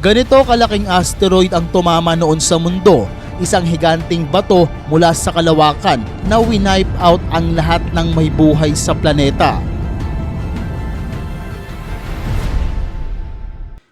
Ganito kalaking asteroid ang tumama noon sa mundo, isang higanting bato mula sa kalawakan na winipe out ang lahat ng may buhay sa planeta.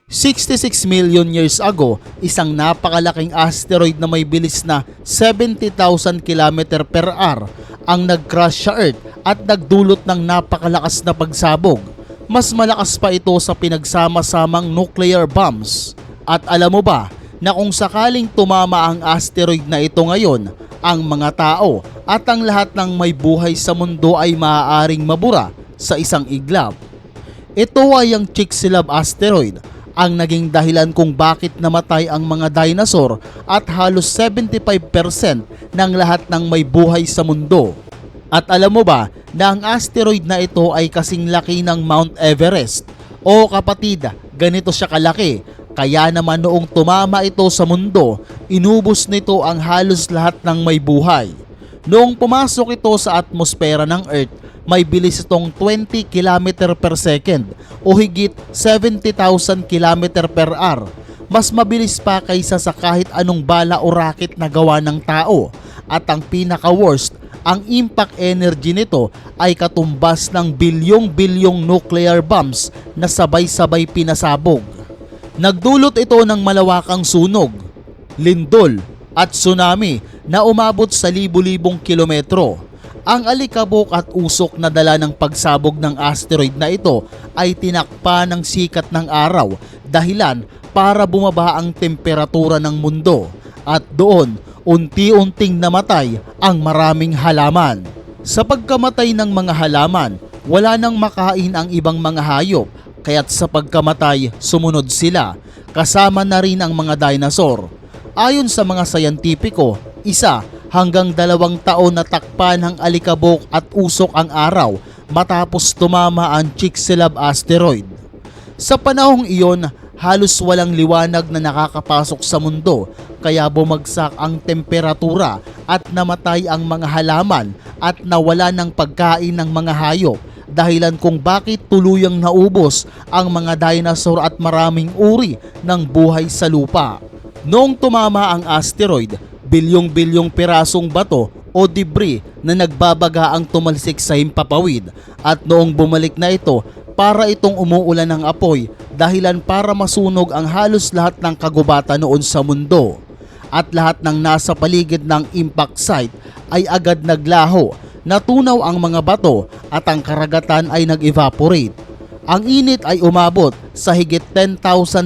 66 million years ago, isang napakalaking asteroid na may bilis na 70,000 km per hour ang nag-crash sa Earth at nagdulot ng napakalakas na pagsabog. Mas malakas pa ito sa pinagsama-samang nuclear bombs. At alam mo ba na kung sakaling tumama ang asteroid na ito ngayon, ang mga tao at ang lahat ng may buhay sa mundo ay maaaring mabura sa isang iglap. Ito ay ang Chicxulub asteroid, ang naging dahilan kung bakit namatay ang mga dinosaur at halos 75% ng lahat ng may buhay sa mundo. At alam mo ba na ang asteroid na ito ay kasing laki ng Mount Everest? O kapatid, ganito siya kalaki. Kaya naman noong tumama ito sa mundo, inubos nito ang halos lahat ng may buhay. Noong pumasok ito sa atmosfera ng Earth, may bilis itong 20 km per second o higit 70,000 km per hour. Mas mabilis pa kaysa sa kahit anong bala o rocket na gawa ng tao. At ang pinaka-worst, ang impact energy nito ay katumbas ng bilyong-bilyong nuclear bombs na sabay-sabay pinasabog. Nagdulot ito ng malawakang sunog, lindol at tsunami na umabot sa libu-libong kilometro. Ang alikabok at usok na dala ng pagsabog ng asteroid na ito ay tinakpa ng sikat ng araw dahilan para bumaba ang temperatura ng mundo at doon unti-unting namatay ang maraming halaman. Sa pagkamatay ng mga halaman, wala nang makain ang ibang mga hayop kaya't sa pagkamatay sumunod sila kasama na rin ang mga dinosaur. Ayon sa mga sayantipiko, isa hanggang dalawang taon na takpan ng alikabok at usok ang araw matapos tumama ang Chicxulub asteroid. Sa panahong iyon, halos walang liwanag na nakakapasok sa mundo kaya bumagsak ang temperatura at namatay ang mga halaman at nawala ng pagkain ng mga hayop dahilan kung bakit tuluyang naubos ang mga dinosaur at maraming uri ng buhay sa lupa. Noong tumama ang asteroid, bilyong-bilyong pirasong bato o debris na nagbabaga ang tumalsik sa himpapawid at noong bumalik na ito para itong umuulan ng apoy dahilan para masunog ang halos lahat ng kagubatan noon sa mundo. At lahat ng nasa paligid ng impact site ay agad naglaho, natunaw ang mga bato at ang karagatan ay nag-evaporate. Ang init ay umabot sa higit 10,000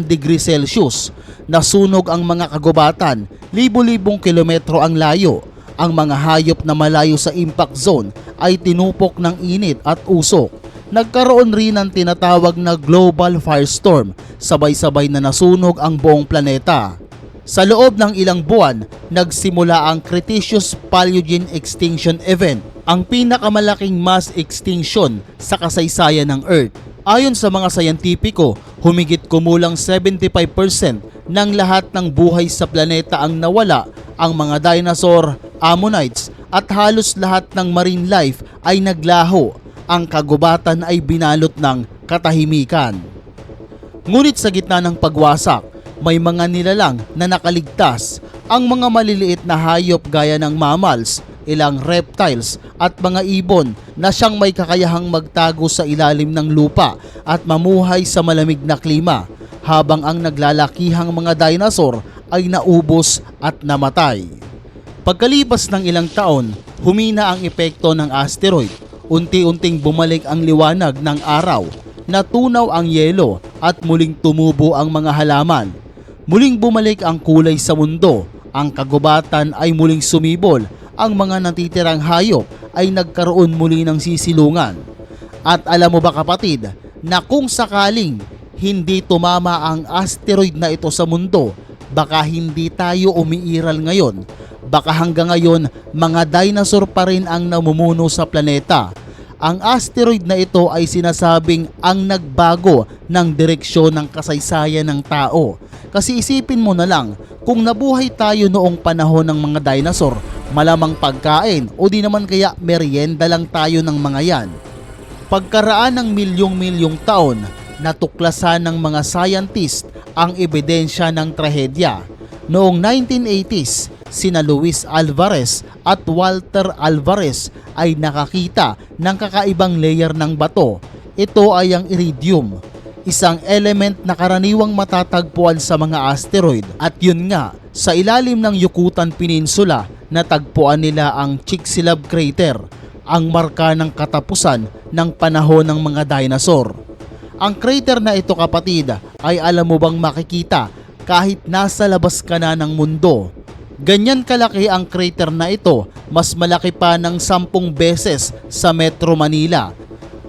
degrees Celsius. Nasunog ang mga kagubatan, libo-libong kilometro ang layo. Ang mga hayop na malayo sa impact zone ay tinupok ng init at usok. Nagkaroon rin ng tinatawag na global firestorm, sabay-sabay na nasunog ang buong planeta. Sa loob ng ilang buwan, nagsimula ang Cretaceous Paleogene Extinction Event, ang pinakamalaking mass extinction sa kasaysayan ng Earth. Ayon sa mga sayantipiko, humigit kumulang 75% ng lahat ng buhay sa planeta ang nawala, ang mga dinosaur, ammonites at halos lahat ng marine life ay naglaho. Ang kagubatan ay binalot ng katahimikan. Ngunit sa gitna ng pagwasak, may mga nilalang na nakaligtas. Ang mga maliliit na hayop gaya ng mammals, ilang reptiles at mga ibon na siyang may kakayahang magtago sa ilalim ng lupa at mamuhay sa malamig na klima habang ang naglalakihang mga dinosaur ay naubos at namatay. Pagkalipas ng ilang taon, humina ang epekto ng asteroid. Unti-unting bumalik ang liwanag ng araw, natunaw ang yelo at muling tumubo ang mga halaman. Muling bumalik ang kulay sa mundo, ang kagubatan ay muling sumibol, ang mga natitirang hayop ay nagkaroon muli ng sisilungan. At alam mo ba kapatid, na kung sakaling hindi tumama ang asteroid na ito sa mundo, baka hindi tayo umiiral ngayon. Baka hanggang ngayon, mga dinosaur pa rin ang namumuno sa planeta. Ang asteroid na ito ay sinasabing ang nagbago ng direksyon ng kasaysayan ng tao. Kasi isipin mo na lang, kung nabuhay tayo noong panahon ng mga dinosaur, malamang pagkain o di naman kaya merienda lang tayo ng mga yan. Pagkaraan ng milyong-milyong taon, natuklasan ng mga scientist ang ebidensya ng trahedya. Noong 1980s, sina Luis Alvarez at Walter Alvarez ay nakakita ng kakaibang layer ng bato. Ito ay ang iridium, isang element na karaniwang matatagpuan sa mga asteroid at yun nga, sa ilalim ng Yukutan Peninsula natagpuan nila ang Chicxulub Crater, ang marka ng katapusan ng panahon ng mga dinosaur. Ang crater na ito kapatid ay alam mo bang makikita kahit nasa labas ka na ng mundo. Ganyan kalaki ang crater na ito, mas malaki pa ng sampung beses sa Metro Manila.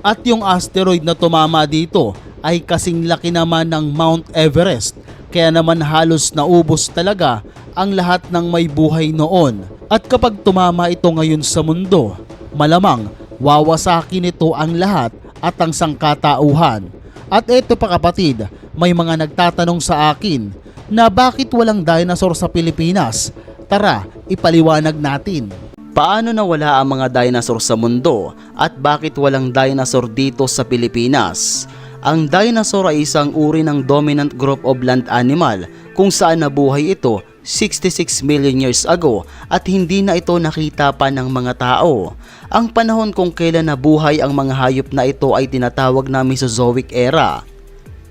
At yung asteroid na tumama dito ay kasing laki naman ng Mount Everest, kaya naman halos naubos talaga ang lahat ng may buhay noon. At kapag tumama ito ngayon sa mundo, malamang wawasakin ito ang lahat at ang sangkatauhan. At ito pa kapatid, may mga nagtatanong sa akin na bakit walang dinosaur sa Pilipinas. Tara, ipaliwanag natin. Paano nawala ang mga dinosaur sa mundo at bakit walang dinosaur dito sa Pilipinas? Ang dinosaur ay isang uri ng dominant group of land animal kung saan nabuhay ito 66 million years ago at hindi na ito nakita pa ng mga tao. Ang panahon kung kailan nabuhay ang mga hayop na ito ay tinatawag na Mesozoic era.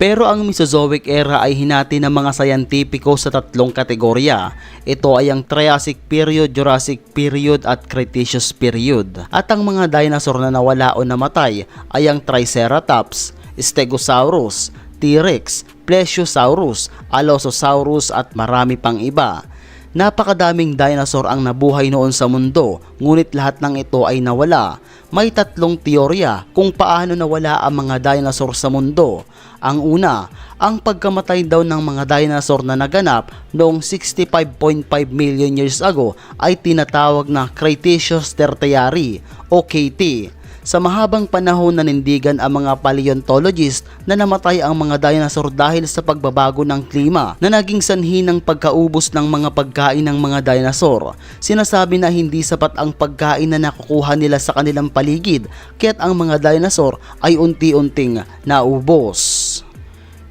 Pero ang Mesozoic era ay hinati ng mga sayantipiko sa tatlong kategorya. Ito ay ang Triassic period, Jurassic period at Cretaceous period. At ang mga dinosaur na nawala o namatay ay ang Triceratops, Stegosaurus, T-Rex, Plesiosaurus, Allosaurus at marami pang iba. Napakadaming dinosaur ang nabuhay noon sa mundo, ngunit lahat ng ito ay nawala. May tatlong teorya kung paano nawala ang mga dinosaur sa mundo. Ang una, ang pagkamatay daw ng mga dinosaur na naganap noong 65.5 million years ago ay tinatawag na Cretaceous Tertiary o KT. Sa mahabang panahon nanindigan ang mga paleontologist na namatay ang mga dinosaur dahil sa pagbabago ng klima na naging sanhi ng pagkaubos ng mga pagkain ng mga dinosaur. Sinasabi na hindi sapat ang pagkain na nakukuha nila sa kanilang paligid kaya't ang mga dinosaur ay unti-unting naubos.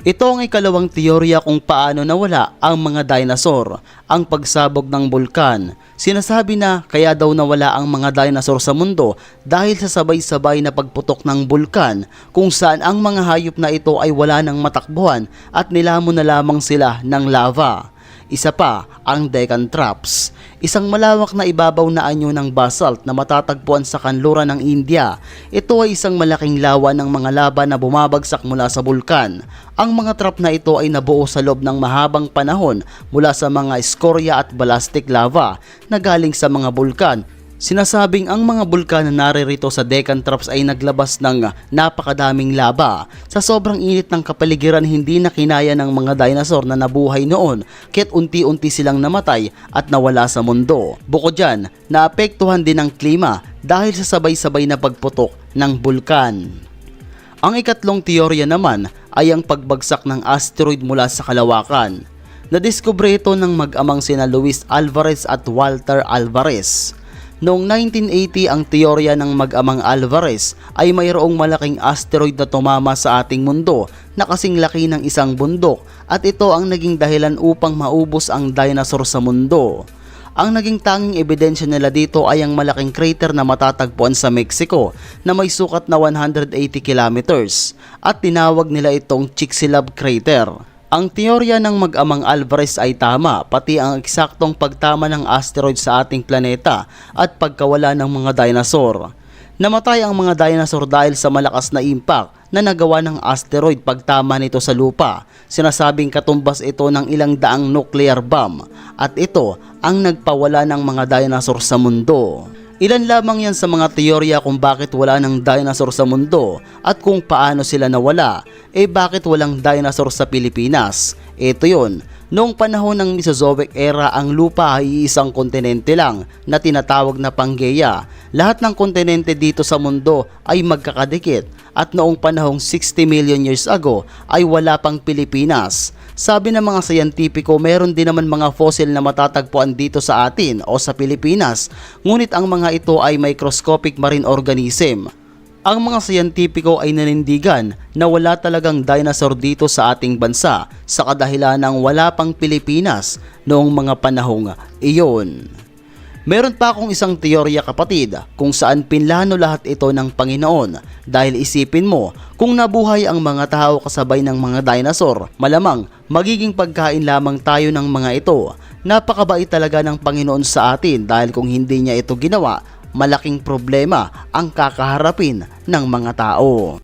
Ito ang ikalawang teorya kung paano nawala ang mga dinosaur, ang pagsabog ng bulkan. Sinasabi na kaya daw nawala ang mga dinosaur sa mundo dahil sa sabay-sabay na pagputok ng bulkan kung saan ang mga hayop na ito ay wala ng matakbuhan at nilamon na lamang sila ng lava. Isa pa, ang Deccan Traps, isang malawak na ibabaw na anyo ng basalt na matatagpuan sa kanluran ng India. Ito ay isang malaking lawa ng mga lava na bumabagsak mula sa bulkan. Ang mga trap na ito ay nabuo sa loob ng mahabang panahon mula sa mga scoria at balastic lava na galing sa mga bulkan Sinasabing ang mga bulkan na naririto sa Deccan Traps ay naglabas ng napakadaming laba. Sa sobrang init ng kapaligiran hindi na kinaya ng mga dinosaur na nabuhay noon kaya't unti-unti silang namatay at nawala sa mundo. Bukod dyan, naapektuhan din ang klima dahil sa sabay-sabay na pagputok ng bulkan. Ang ikatlong teorya naman ay ang pagbagsak ng asteroid mula sa kalawakan. Nadiskubre ito ng mag-amang sina Luis Alvarez at Walter Alvarez. Noong 1980 ang teorya ng mag-amang Alvarez ay mayroong malaking asteroid na tumama sa ating mundo na kasing laki ng isang bundok at ito ang naging dahilan upang maubos ang dinosaur sa mundo. Ang naging tanging ebidensya nila dito ay ang malaking crater na matatagpuan sa Mexico na may sukat na 180 kilometers at tinawag nila itong Chicxulub Crater. Ang teorya ng mag-amang Alvarez ay tama, pati ang eksaktong pagtama ng asteroid sa ating planeta at pagkawala ng mga dinosaur. Namatay ang mga dinosaur dahil sa malakas na impact na nagawa ng asteroid pagtama nito sa lupa. Sinasabing katumbas ito ng ilang daang nuclear bomb at ito ang nagpawala ng mga dinosaur sa mundo. Ilan lamang yan sa mga teorya kung bakit wala ng dinosaur sa mundo at kung paano sila nawala. Eh bakit walang dinosaur sa Pilipinas? Ito yon. Noong panahon ng Mesozoic era, ang lupa ay isang kontinente lang na tinatawag na Pangaea. Lahat ng kontinente dito sa mundo ay magkakadikit at noong panahong 60 million years ago ay wala pang Pilipinas. Sabi ng mga sayantipiko, meron din naman mga fossil na matatagpuan dito sa atin o sa Pilipinas, ngunit ang mga ito ay microscopic marine organism. ang mga siyentipiko ay nanindigan na wala talagang dinosaur dito sa ating bansa sa kadahilan ng wala pang Pilipinas noong mga panahong iyon. Meron pa akong isang teorya kapatid kung saan pinlano lahat ito ng Panginoon dahil isipin mo kung nabuhay ang mga tao kasabay ng mga dinosaur malamang magiging pagkain lamang tayo ng mga ito. Napakabait talaga ng Panginoon sa atin dahil kung hindi niya ito ginawa malaking problema ang kakaharapin ng mga tao.